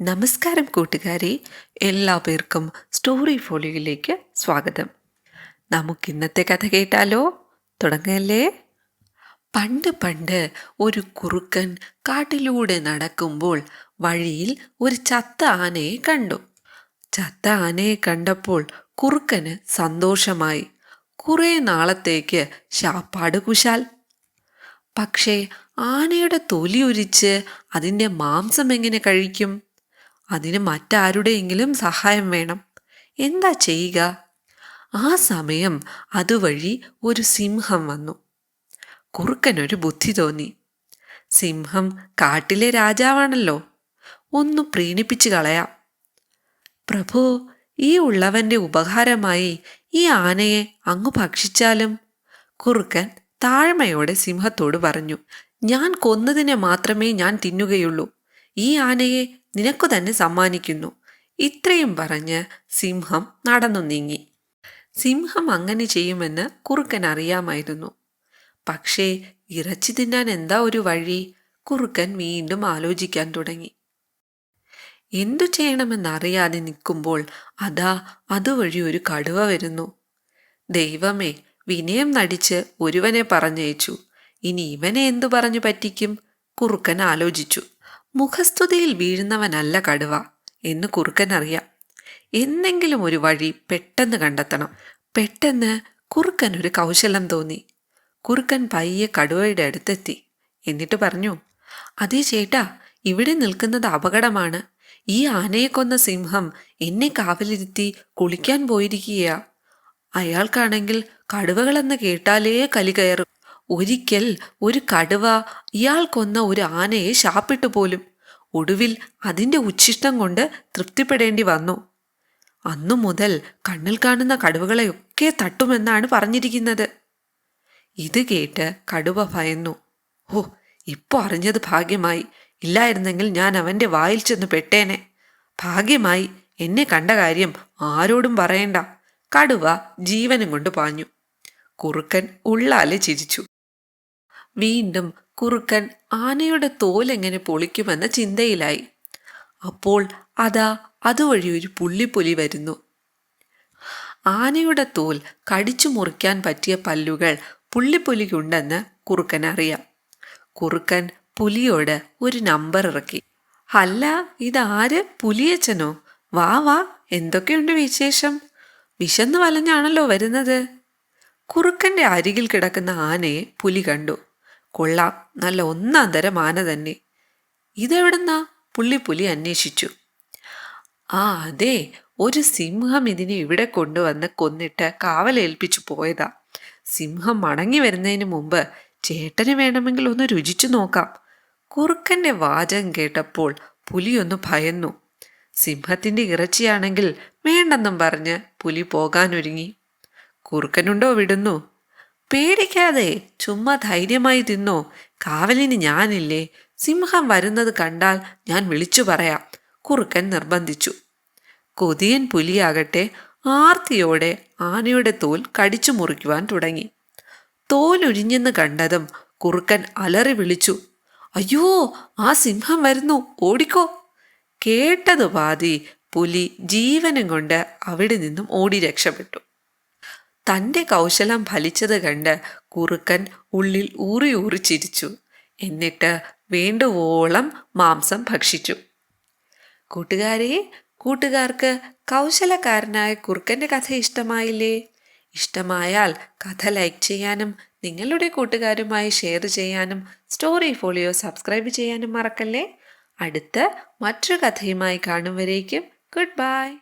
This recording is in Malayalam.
നമസ്കാരം കൂട്ടുകാരെ എല്ലാ പേർക്കും സ്റ്റോറി ഫോളിയോയിലേക്ക് സ്വാഗതം. നമുക്ക് ഇന്നത്തെ കഥ കേട്ടാലോ? തുടങ്ങല്ലേ? പണ്ട് പണ്ട് ഒരു കുറുക്കൻ കാട്ടിലൂടെ നടക്കുമ്പോൾ വഴിയിൽ ഒരു ചത്ത ആനയെ കണ്ടു. ചത്ത ആനയെ കണ്ടപ്പോൾ കുറുക്കന് സന്തോഷമായി. കുറേ നാളത്തേക്ക് ശാപ്പാട് കുശാൽ. പക്ഷേ ആനയുടെ തൊലി ഉരിച്ച് അതിന്റെ മാംസം എങ്ങനെ കഴിക്കും? അതിന് മറ്റാരുടെയെങ്കിലും സഹായം വേണം. എന്താ ചെയ്യുക? ആ സമയം അതുവഴി ഒരു സിംഹം വന്നു. കുറുക്കനൊരു ബുദ്ധി തോന്നി. സിംഹം കാട്ടിലെ രാജാവാണല്ലോ. ഒന്ന് പ്രീണിപ്പിച്ചു കളയാം. പ്രഭു ഈ ഉള്ളവന്റെ ഉപകാരമായി ഈ ആനയെ അങ്ങ് ഭക്ഷിച്ചാലും? കുറുക്കൻ താഴ്മയോടെ സിംഹത്തോട് പറഞ്ഞു ഞാൻ കൊന്നതിനെ മാത്രമേ ഞാൻ തിന്നുകയുള്ളൂ. ഈ ആനയെ നിനക്കു തന്നെ സമ്മാനിക്കുന്നു. ഇത്രയും പറഞ്ഞ് സിംഹം നടന്നു നീങ്ങി. സിംഹം അങ്ങനെ ചെയ്യുമെന്ന് കുറുക്കൻ അറിയാമായിരുന്നു. പക്ഷേ ഇറച്ചി തിന്നാൻ എന്താ ഒരു വഴി? കുറുക്കൻ വീണ്ടും ആലോചിക്കാൻ തുടങ്ങി. എന്തു ചെയ്യണമെന്നറിയാതെ നിൽക്കുമ്പോൾ അതാ അതുവഴി ഒരു കടുവ വരുന്നു. ദൈവമേ വിനയം നടിച്ച് ഒരുവനെ പറഞ്ഞയച്ചു. ഇനി ഇവനെ എന്തു പറഞ്ഞു പറ്റിക്കും? കുറുക്കൻ ആലോചിച്ചു. മുഖസ്തുതിയിൽ വീഴുന്നവനല്ല കടുവ എന്ന് കുറുക്കൻ അറിയാം. എന്തെങ്കിലും ഒരു വഴി പെട്ടെന്ന് കണ്ടെത്തണം. പെട്ടെന്ന് കുറുക്കൻ ഒരു കൗശലം തോന്നി. കുറുക്കൻ പയ്യെ കടുവയുടെ അടുത്തെത്തി. എന്നിട്ട് പറഞ്ഞു അതേ ചേട്ടാ ഇവിടെ നിൽക്കുന്നത് അപകടമാണ്. ഈ ആനയെ കൊന്ന സിംഹം എന്നെ കാവലിരുത്തി കുളിക്കാൻ പോയിരിക്കുകയാ. അയാൾക്കാണെങ്കിൽ കടുവകളെന്ന് കേട്ടാലേ കലി കയറും. ഒരിക്കൽ ഒരു കടുവ ഇയാൾ കൊന്ന ഒരു ആനയെ ശാപ്പിട്ടു പോലും. ഒടുവിൽ അതിന്റെ ഉച്ഛിഷ്ടം കൊണ്ട് തൃപ്തിപ്പെടേണ്ടി വന്നു. അന്നു മുതൽ കണ്ണിൽ കാണുന്ന കടുവകളെയൊക്കെ തട്ടുമെന്നാണ് പറഞ്ഞിരിക്കുന്നത്. ഇത് കേട്ട് കടുവ ഭയന്നു. ഓ ഇപ്പോൾ അറിഞ്ഞത് ഭാഗ്യമായി. ഇല്ലായിരുന്നെങ്കിൽ ഞാൻ അവന്റെ വായിൽ ചെന്ന് പെട്ടേനെ. ഭാഗ്യമായി എന്നെ കണ്ട കാര്യം ആരോടും പറയണ്ട. കടുവ ജീവനും കൊണ്ട് പാഞ്ഞു. കുറുക്കൻ ഉള്ളാലെ ചിരിച്ചു. വീണ്ടും കുറുക്കൻ ആനയുടെ തോലെങ്ങനെ പൊളിക്കുമെന്ന ചിന്തയിലായി. അപ്പോൾ അതാ അതുവഴി ഒരു പുള്ളിപ്പുലി വരുന്നു. ആനയുടെ തോൽ കടിച്ചു മുറിക്കാൻ പറ്റിയ പല്ലുകൾ പുള്ളിപ്പുലിക്കുണ്ടെന്ന് കുറുക്കൻ അറിയാം. കുറുക്കൻ പുലിയോട് ഒരു നമ്പർ ഇറക്കി. അല്ല ഇതാര്? പുലിയച്ചനോ വാ വാ എന്തൊക്കെയുണ്ട് വിശേഷം? വിശന്ന് വലഞ്ഞാണല്ലോ വരുന്നത്. കുറുക്കന്റെ അരികിൽ കിടക്കുന്ന ആനയെ പുലി കണ്ടു. കൊള്ളാം. നല്ല ഒന്നാം തരം ആന തന്നെ. ഇതെവിടുന്നാ? പുള്ളിപ്പുലി അന്വേഷിച്ചു. ആ അതെ. ഒരു സിംഹം ഇതിനെ ഇവിടെ കൊണ്ടുവന്ന് കൊന്നിട്ട് കാവലേൽപ്പിച്ചു പോയതാ. സിംഹം മടങ്ങി വരുന്നതിന് മുമ്പ് ചേട്ടന് വേണമെങ്കിൽ ഒന്ന് രുചിച്ചു നോക്കാം. കുറുക്കന്റെ വാചകം കേട്ടപ്പോൾ പുലിയൊന്ന് ഭയന്നു. സിംഹത്തിന്റെ ഇറച്ചിയാണെങ്കിൽ വേണ്ടെന്നും പറഞ്ഞ് പുലി പോകാനൊരുങ്ങി. കുറുക്കനുണ്ടോ വിടുന്നു? പേടിക്കാതെ ചുമ്മാ ധൈര്യമായി തിന്നോ. കാവലിന് ഞാനില്ലേ. സിംഹം വരുന്നത് കണ്ടാൽ ഞാൻ വിളിച്ചു പറയാം. കുറുക്കൻ നിർബന്ധിച്ചു. കൊതിയൻ പുലിയാകട്ടെ ആർത്തിയോടെ ആനയുടെ തോൽ കടിച്ചു മുറിക്കുവാൻ തുടങ്ങി. തോലൊഴിഞ്ഞെന്ന് കണ്ടതും കുറുക്കൻ അലറി വിളിച്ചു. അയ്യോ ആ സിംഹം വരുന്നു. ഓടിക്കോ. കേട്ടതു പാതി പുലി ജീവനും കൊണ്ട് അവിടെ നിന്നും ഓടി രക്ഷപ്പെട്ടു. തന്റെ കൗശലം ഫലിച്ചത് കണ്ട് കുറുക്കൻ ഉള്ളിൽ ഊറി ഊറി ചിരിച്ചു. എന്നിട്ട് വേണ്ടുവോളം മാംസം ഭക്ഷിച്ചു. കൂട്ടുകാരെ കൂട്ടുകാർക്ക് കൗശലക്കാരനായ കുറുക്കന്റെ കഥ ഇഷ്ടമായില്ലേ? ഇഷ്ടമായാൽ കഥ ലൈക്ക് ചെയ്യാനും നിങ്ങളുടെ കൂട്ടുകാരുമായി ഷെയർ ചെയ്യാനും സ്റ്റോറി ഫോളിയോ സബ്സ്ക്രൈബ് ചെയ്യാനും മറക്കല്ലേ? അടുത്ത മറ്റൊരു കഥയുമായി കാണും വരേക്കും. Good bye.